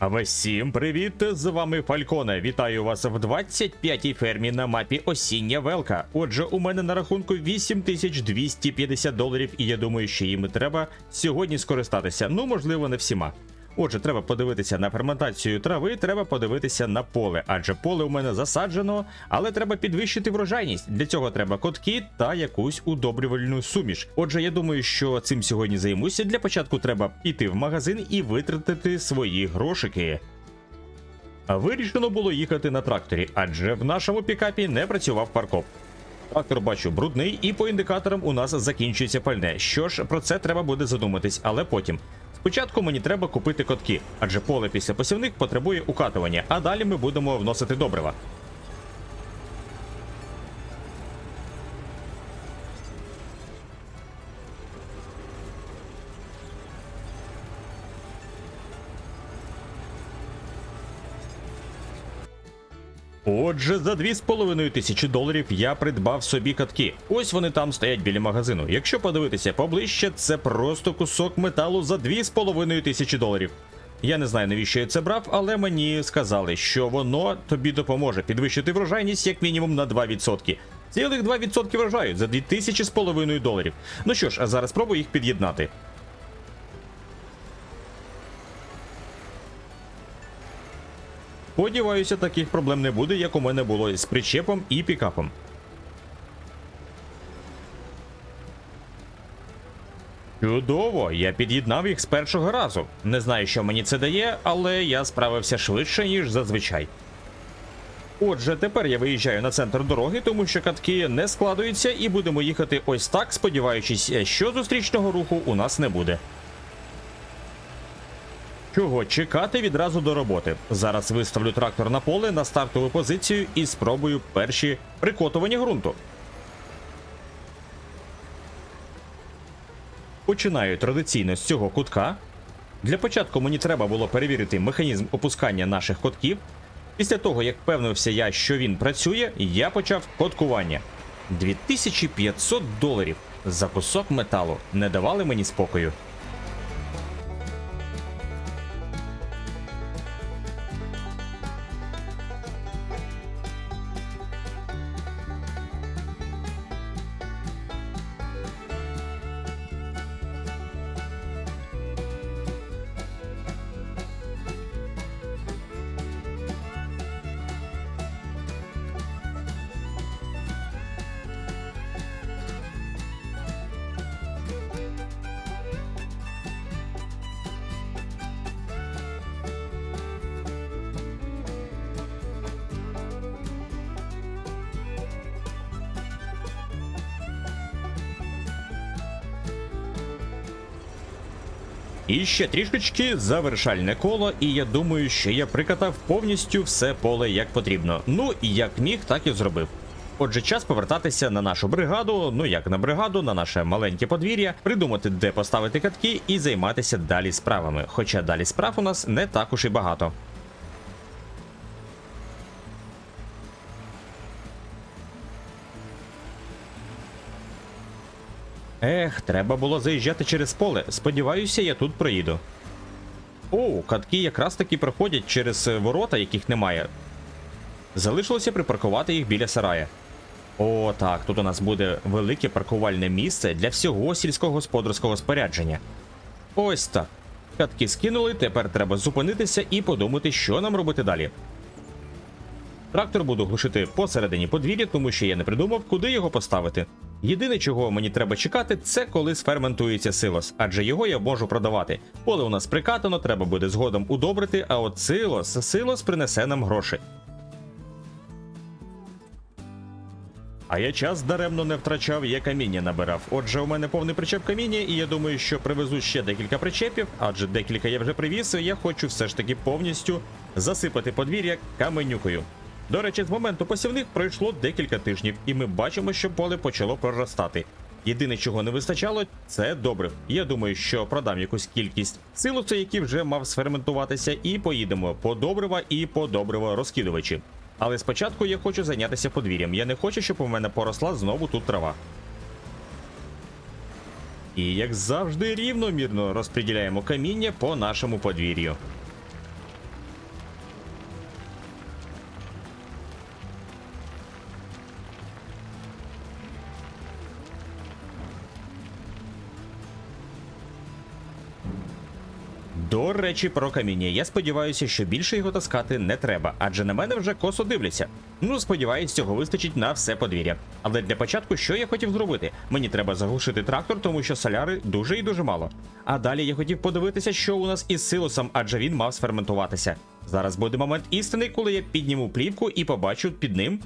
Ви всім привіт! З вами Фальконе. Вітаю вас в 25-й фермі на мапі Осіння Велка. Отже, у мене на рахунку 8250 доларів, і я думаю, що їм треба сьогодні скористатися. Ну, можливо, не всіма. Отже, треба подивитися на ферментацію трави, треба подивитися на поле, адже поле у мене засаджено, але треба підвищити врожайність. Для цього треба котки та якусь удобрювальну суміш. Отже, я думаю, що цим сьогодні займуся. Для початку треба піти в магазин і витратити свої грошики. Вирішено було їхати на тракторі, адже в нашому пікапі не працював паркоп. Трактор бачу брудний, і по індикаторам у нас закінчується пальне. Що ж, про це треба буде задуматись, але потім. Спочатку мені треба купити котки, адже поле після посівник потребує укатування, а далі ми будемо вносити добрива. Отже, за 2,5 тисячі доларів я придбав собі катки. Ось вони там стоять біля магазину. Якщо подивитися поближче, це просто кусок металу за 2,5 тисячі доларів. Я не знаю, навіщо я це брав, але мені сказали, що воно тобі допоможе підвищити врожайність як мінімум на 2%. Цілих 2% врожаю за 2000 з половиною доларів. Ну що ж, а зараз спробую їх під'єднати. Сподіваюся, таких проблем не буде, як у мене було з причепом і пікапом. Чудово, я під'єднав їх з першого разу. Не знаю, що мені це дає, але я справився швидше, ніж зазвичай. Отже, тепер я виїжджаю на центр дороги, тому що катки не складуються, і будемо їхати ось так, сподіваючись, що зустрічного руху у нас не буде. Чого чекати відразу до роботи? Зараз виставлю трактор на поле на стартову позицію і спробую перші прикотування ґрунту. Починаю традиційно з цього кутка. Для початку мені треба було перевірити механізм опускання наших котків. Після того, як впевнився я, що він працює, я почав коткування. 2500 доларів за кусок металу не давали мені спокою. І ще трішечки завершальне коло, і я думаю, що я прикатав повністю все поле як потрібно. Ну і як міг, так і зробив. Отже, час повертатися на нашу бригаду, ну як на бригаду, на наше маленьке подвір'я, придумати, де поставити катки, і займатися далі справами. Хоча далі справ у нас не так уж і багато. Ех, треба було заїжджати через поле. Сподіваюся, я тут проїду. О, катки якраз таки проходять через е, ворота, яких немає. Залишилося припаркувати їх біля сарая. О, так, тут у нас буде велике паркувальне місце для всього сільськогосподарського спорядження. Ось так. Катки скинули, тепер треба зупинитися і подумати, що нам робити далі. Трактор буду глушити посередині подвір'я, тому що я не придумав, куди його поставити. Єдине, чого мені треба чекати, це коли сферментується силос, адже його я можу продавати. Поле у нас прикатано, треба буде згодом удобрити, а от силос, силос принесе нам гроші. А я час даремно не втрачав, я каміння набирав. Отже, у мене повний причеп каміння, і я думаю, що привезу ще декілька причепів, адже декілька я вже привіз, і я хочу все ж таки повністю засипати подвір'я каменюкою. До речі, з моменту посівних пройшло декілька тижнів, і ми бачимо, що поле почало проростати. Єдине, чого не вистачало, це добрив. Я думаю, що продам якусь кількість силосу, який вже мав сферментуватися, і поїдемо по добрива і по добриво розкидувачі. Але спочатку я хочу зайнятися подвір'ям. Я не хочу, щоб у мене поросла знову тут трава. І як завжди, рівномірно розподіляємо каміння по нашому подвір'ю. Речі, про каміння. Я сподіваюся, що більше його таскати не треба, адже на мене вже косо дивляться. Ну, сподіваюсь, цього вистачить на все подвір'я. Але для початку, що я хотів зробити? Мені треба заглушити трактор, тому що соляри дуже і дуже мало. А далі я хотів подивитися, що у нас із силосом, адже він мав сферментуватися. Зараз буде момент істини, коли я підніму плівку і побачу під ним.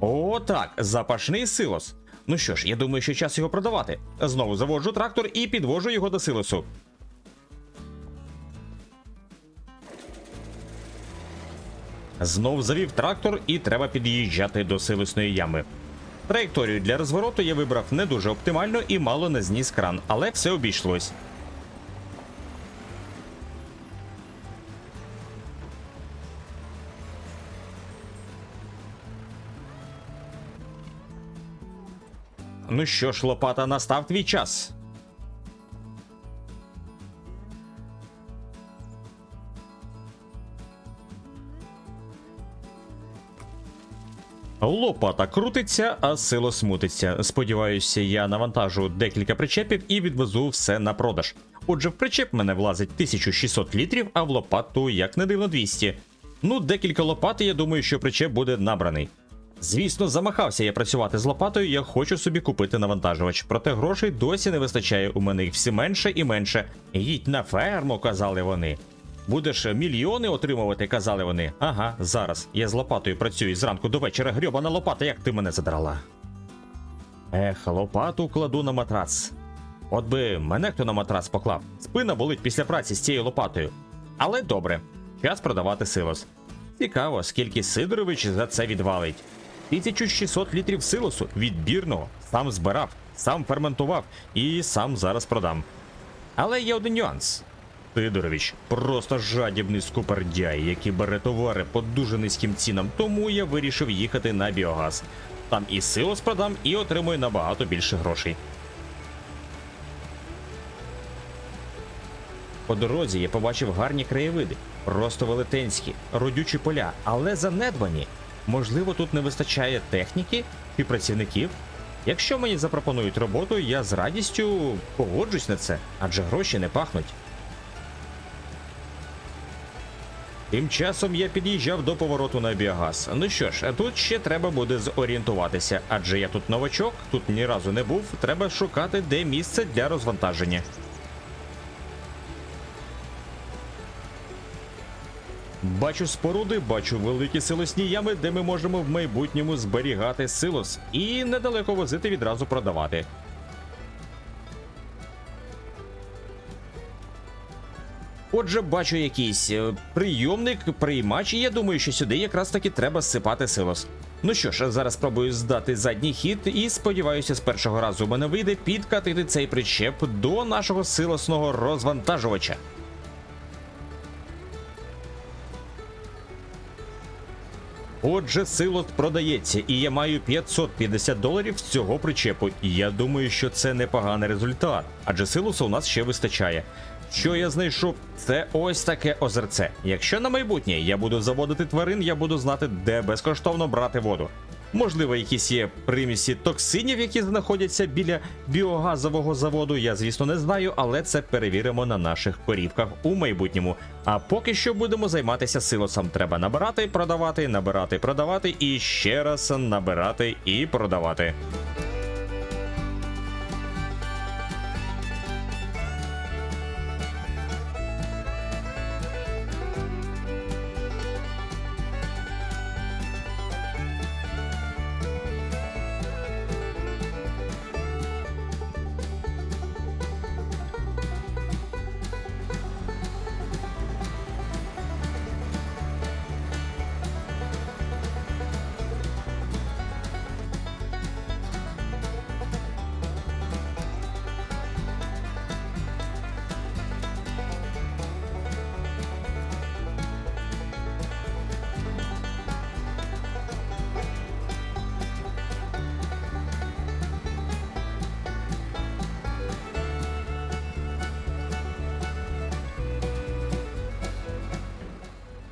О, так, запашний силос. Ну що ж, я думаю, що час його продавати. Знову заводжу трактор і підвожу його до силосу. Знов завів трактор і треба під'їжджати до силосної ями. Траєкторію для розвороту я вибрав не дуже оптимально і мало не зніс кран, але все обійшлось. Ну що ж, лопата, настав твій час. Лопата крутиться, а сило смутиться. Сподіваюся, я навантажу декілька причепів і відвезу все на продаж. Отже, в причеп мене влазить 1600 літрів, а в лопату, як не дивно, 200. Ну, декілька лопат, я думаю, що причеп буде набраний. Звісно, замахався я працювати з лопатою, я хочу собі купити навантажувач. Проте грошей досі не вистачає, у мене їх все менше і менше. Їдь на ферму, казали вони. Будеш мільйони отримувати, казали вони. Ага, зараз. Я з лопатою працюю зранку до вечора. Грьобана лопата, як ти мене задрала. Ех, лопату кладу на матрац. От би мене хто на матрац поклав. Спина болить після праці з цією лопатою. Але добре, час продавати силос. Цікаво, скільки Сидорович за це відвалить. 1600 літрів силосу відбірного, сам збирав, сам ферментував і сам зараз продам. Але є один нюанс. Сидорович просто жадібний скупердяй, який бере товари по дуже низьким цінам, тому я вирішив їхати на біогаз. Там і силос продам, і отримую набагато більше грошей. По дорозі я побачив гарні краєвиди, просто велетенські, родючі поля, але занедбані. Можливо, тут не вистачає техніки і працівників. Якщо мені запропонують роботу, я з радістю погоджусь на це, адже гроші не пахнуть. Тим часом я під'їжджав до повороту на біогаз. Ну що ж, тут ще треба буде зорієнтуватися, адже я тут новачок, тут ні разу не був. Треба шукати, де місце для розвантаження. Бачу споруди, бачу великі силосні ями, де ми можемо в майбутньому зберігати силос і недалеко возити відразу продавати. Отже, бачу якийсь е, прийомник, приймач, і я думаю, що сюди якраз таки треба зсипати силос. Ну що ж, зараз спробую здати задній хід і сподіваюся, з першого разу мене вийде підкатити цей причеп до нашого силосного розвантажувача. Отже, силос продається, і я маю 550 доларів з цього причепу. Я думаю, що це непоганий результат, адже силосу у нас ще вистачає. Що я знайшов? Це ось таке озерце. Якщо на майбутнє я буду заводити тварин, я буду знати, де безкоштовно брати воду. Можливо, якісь є примісі токсинів, які знаходяться біля біогазового заводу. Я, звісно, не знаю, але це перевіримо на наших корівках у майбутньому. А поки що будемо займатися силосом. Треба набирати, продавати, набирати, продавати і ще раз набирати і продавати.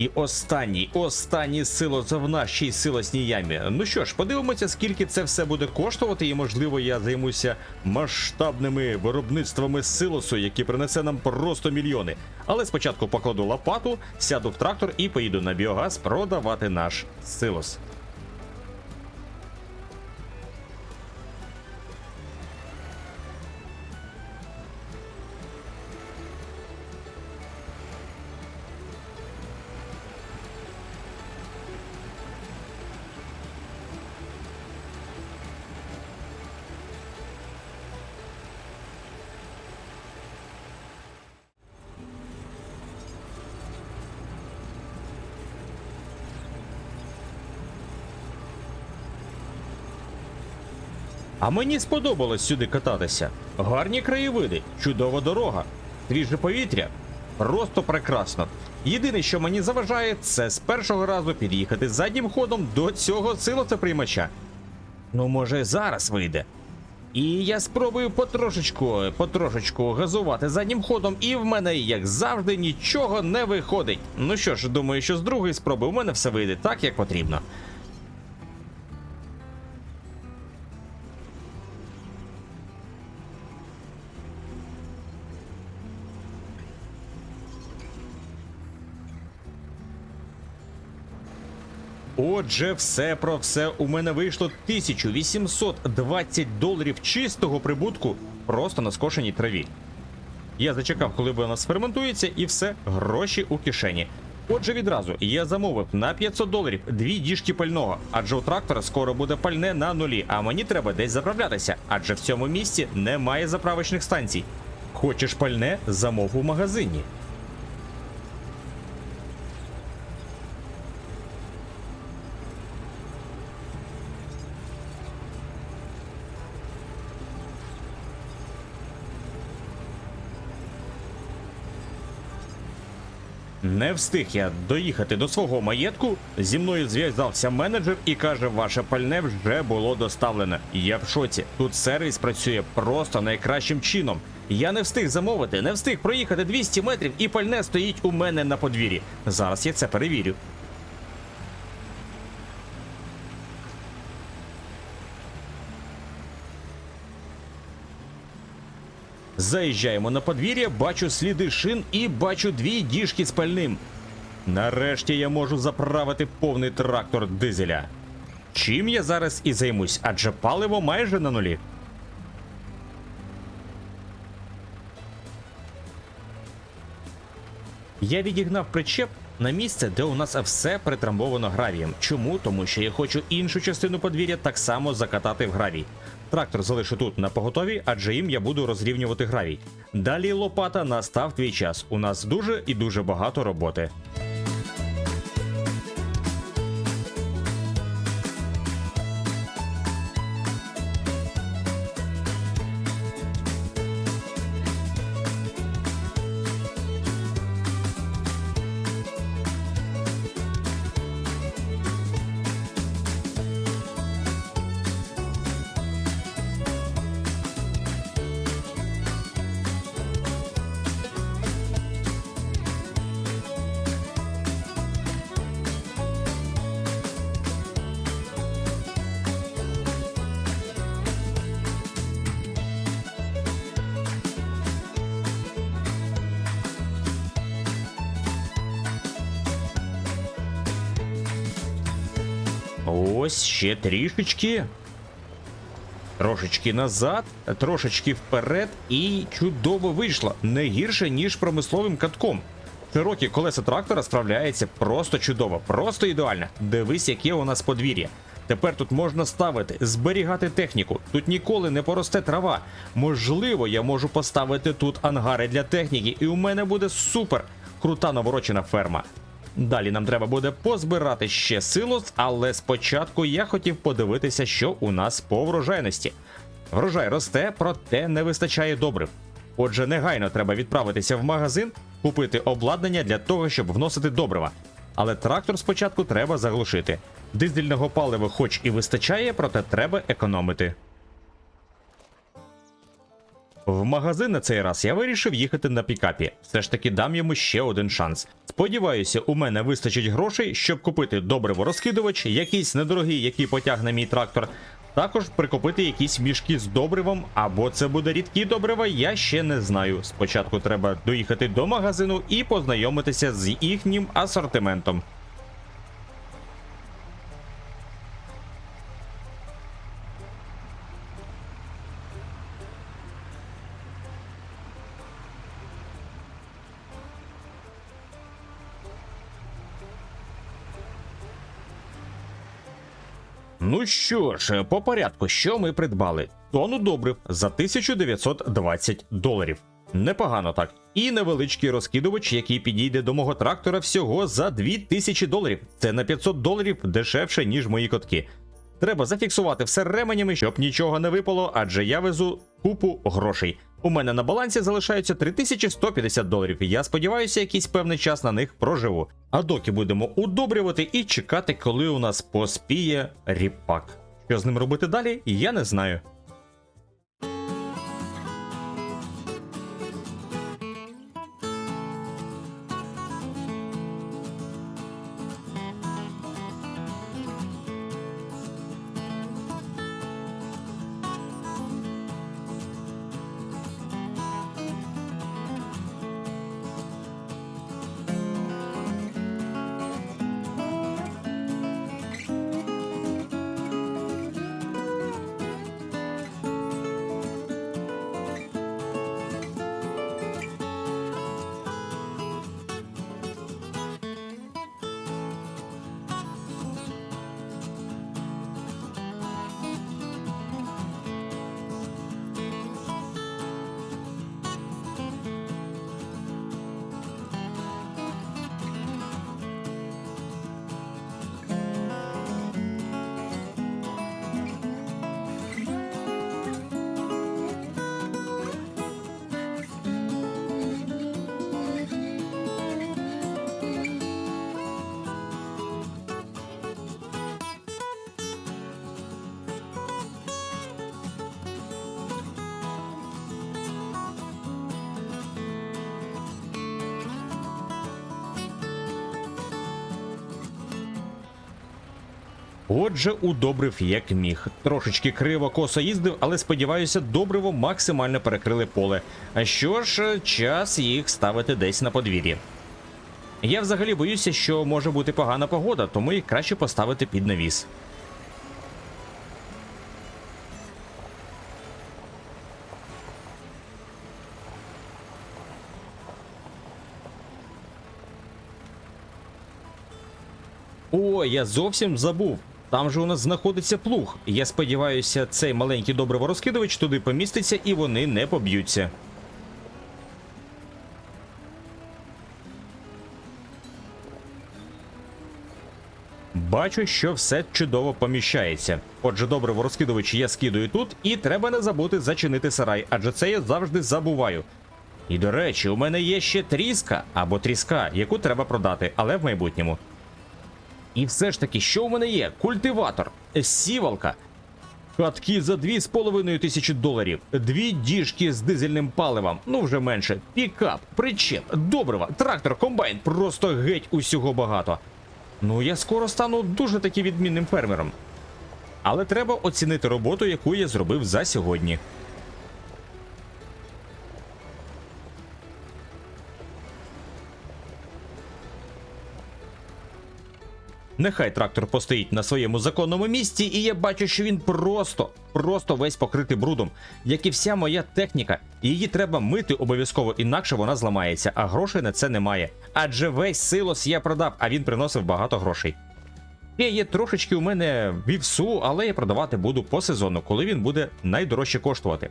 І останній, останній силос в нашій силосній ямі. Ну що ж, подивимося, скільки це все буде коштувати, і можливо я займуся масштабними виробництвами силосу, які принесе нам просто мільйони. Але спочатку покладу лопату, сяду в трактор і поїду на біогаз продавати наш силос. А мені сподобалось сюди кататися. Гарні краєвиди, чудова дорога, свіже повітря. Просто прекрасно. Єдине, що мені заважає, це з першого разу під'їхати заднім ходом до цього силоцеприймача. Ну, може, зараз вийде. І я спробую потрошечку, потрошечку газувати заднім ходом, і в мене, як завжди, нічого не виходить. Ну що ж, думаю, що з другої спроби у мене все вийде так, як потрібно. Отже, все про все у мене вийшло 1820 доларів чистого прибутку просто на скошеній траві. Я зачекав, коли вона сферментується, і все, гроші у кишені. Отже, відразу я замовив на 500 доларів дві діжки пального, адже у трактора скоро буде пальне на нулі, а мені треба десь заправлятися, адже в цьому місті немає заправочних станцій. Хочеш пальне, замов у магазині. Не встиг я доїхати до свого маєтку. Зі мною зв'язався менеджер і каже, ваше пальне вже було доставлене. Я в шоці. Тут сервіс працює просто найкращим чином. Я не встиг замовити, не встиг проїхати 200 метрів, і пальне стоїть у мене на подвір'ї. Зараз я це перевірю. Заїжджаємо на подвір'я, бачу сліди шин і бачу дві діжки з пальним. Нарешті я можу заправити повний трактор дизеля. Чим я зараз і займусь, адже паливо майже на нулі. Я відігнав причеп на місце, де у нас все притрамбовано гравієм. Чому? Тому що я хочу іншу частину подвір'я так само закатати в гравій. Трактор залишу тут на поготові, адже їм я буду розрівнювати гравій. Далі лопата настав твій час. У нас дуже і дуже багато роботи. Ось ще трішечки. Трошечки назад, трошечки вперед, і чудово вийшло. Не гірше, ніж промисловим катком. Широкі колеса трактора справляється просто чудово, просто ідеально. Дивись, яке у нас подвір'я. Тепер тут можна ставити, зберігати техніку. Тут ніколи не поросте трава. Можливо, я можу поставити тут ангари для техніки, і у мене буде супер крута наворочена ферма. Далі нам треба буде позбирати ще силос, але спочатку я хотів подивитися, що у нас по врожайності. Врожай росте, проте не вистачає добрив. Отже, негайно треба відправитися в магазин, купити обладнання для того, щоб вносити добрива. Але трактор спочатку треба заглушити. Дизельного палива хоч і вистачає, проте треба економити. В магазин на цей раз я вирішив їхати на пікапі. Все ж таки дам йому ще один шанс. Сподіваюся, у мене вистачить грошей, щоб купити добриво розкидувач, якийсь недорогий, який потягне мій трактор. Також прикупити якісь мішки з добривом, або це буде рідкі добрива, я ще не знаю. Спочатку треба доїхати до магазину і познайомитися з їхнім асортиментом. Що ж, по порядку, що ми придбали? Тону добрив за 1920 доларів. Непогано так. І невеличкий розкидувач, який підійде до мого трактора всього за 2000 доларів. Це на 500 доларів дешевше, ніж мої котки. Треба зафіксувати все ременями, щоб нічого не випало, адже я везу купу грошей. У мене на балансі залишаються 3150 доларів. Я сподіваюся, якийсь певний час на них проживу. А доки будемо удобрювати і чекати, коли у нас поспіє ріпак. Що з ним робити далі, я не знаю. Отже, удобрив як міг. Трошечки криво косо їздив, але сподіваюся, добриво максимально перекрили поле. А що ж, час їх ставити десь на подвір'ї. Я взагалі боюся, що може бути погана погода, тому їх краще поставити під навіс. О, я зовсім забув. Там же у нас знаходиться плуг. Я сподіваюся, цей маленький добриворозкидувач туди поміститься і вони не поб'ються. Бачу, що все чудово поміщається. Отже, добриво розкидувач я скидаю тут, і треба не забути зачинити сарай, адже це я завжди забуваю. І до речі, у мене є ще тріска або тріска, яку треба продати, але в майбутньому. І все ж таки, що у мене є? Культиватор, сівалка, катки за 2,5 тисячі доларів, дві діжки з дизельним паливом, ну вже менше, пікап, причеп, добрива, трактор, комбайн, просто геть усього багато. Ну я скоро стану дуже таки відмінним фермером. Але треба оцінити роботу, яку я зробив за сьогодні. Нехай трактор постоїть на своєму законному місці, і я бачу, що він просто, просто весь покритий брудом, як і вся моя техніка. Її треба мити обов'язково, інакше вона зламається, а грошей на це немає. Адже весь силос я продав, а він приносив багато грошей. Ще є трошечки у мене вівсу, але я продавати буду по сезону, коли він буде найдорожче коштувати.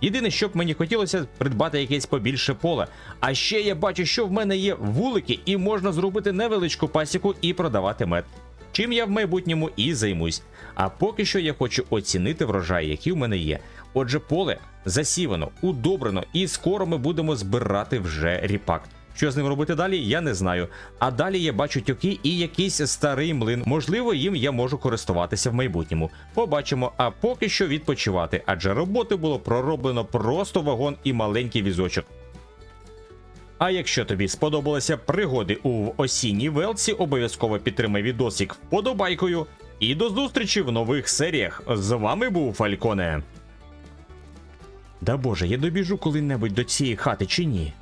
Єдине, що б мені хотілося придбати якесь побільше поле. А ще я бачу, що в мене є вулики, і можна зробити невеличку пасіку і продавати мед. Чим я в майбутньому і займусь. А поки що я хочу оцінити врожай, який в мене є. Отже, поле засівано, удобрено, і скоро ми будемо збирати вже ріпак. Що з ним робити далі, я не знаю. А далі я бачу тюки і якийсь старий млин. Можливо, їм я можу користуватися в майбутньому. Побачимо, а поки що відпочивати, адже роботи було пророблено просто вагон і маленький візочок. А якщо тобі сподобалися пригоди у осінній велці, обов'язково підтримай відосик вподобайкою. І до зустрічі в нових серіях. З вами був Фальконе. Да боже, я добіжу коли-небудь до цієї хати чи ні?